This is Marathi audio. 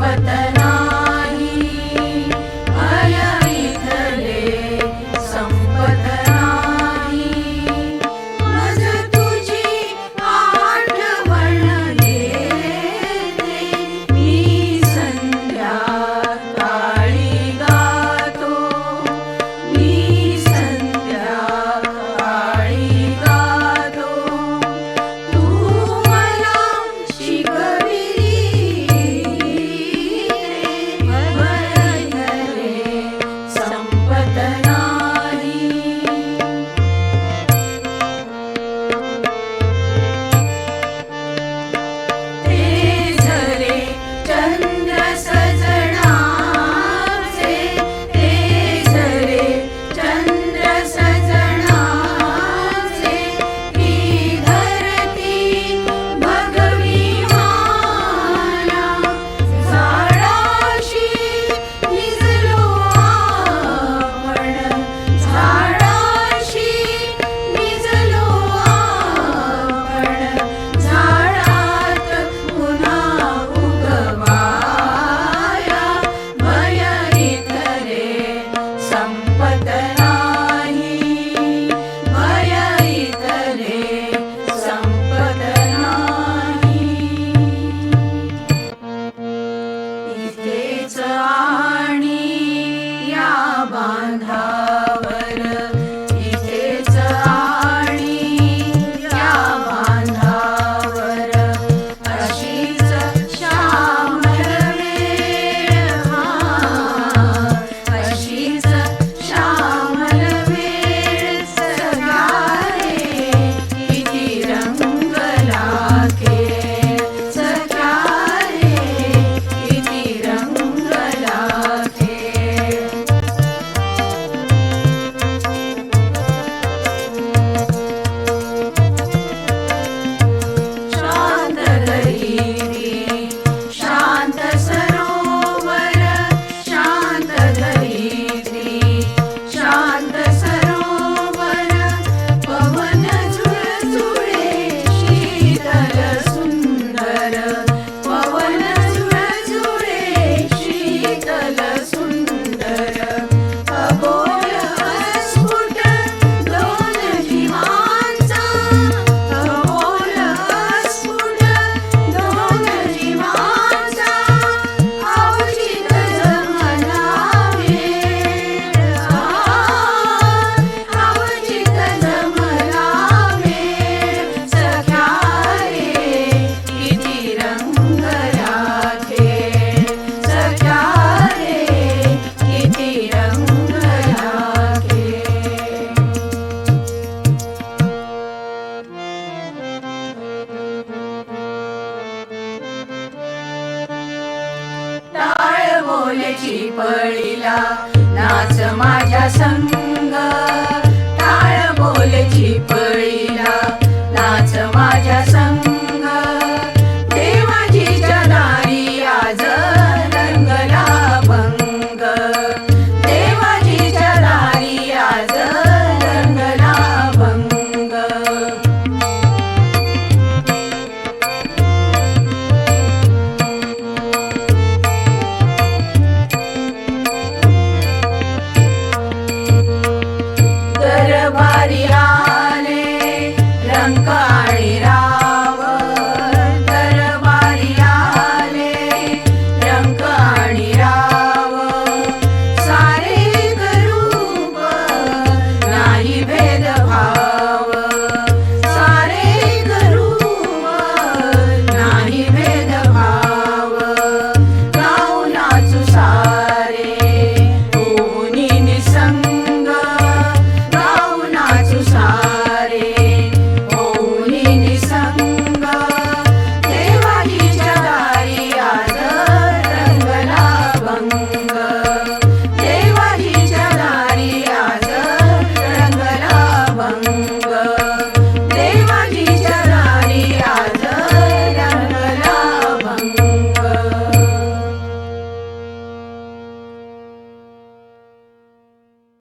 वतन आणी या बांधा झिपळीला नाच माझ्या संग. टाळ बोलची पळीला. नाच माझ्या संग.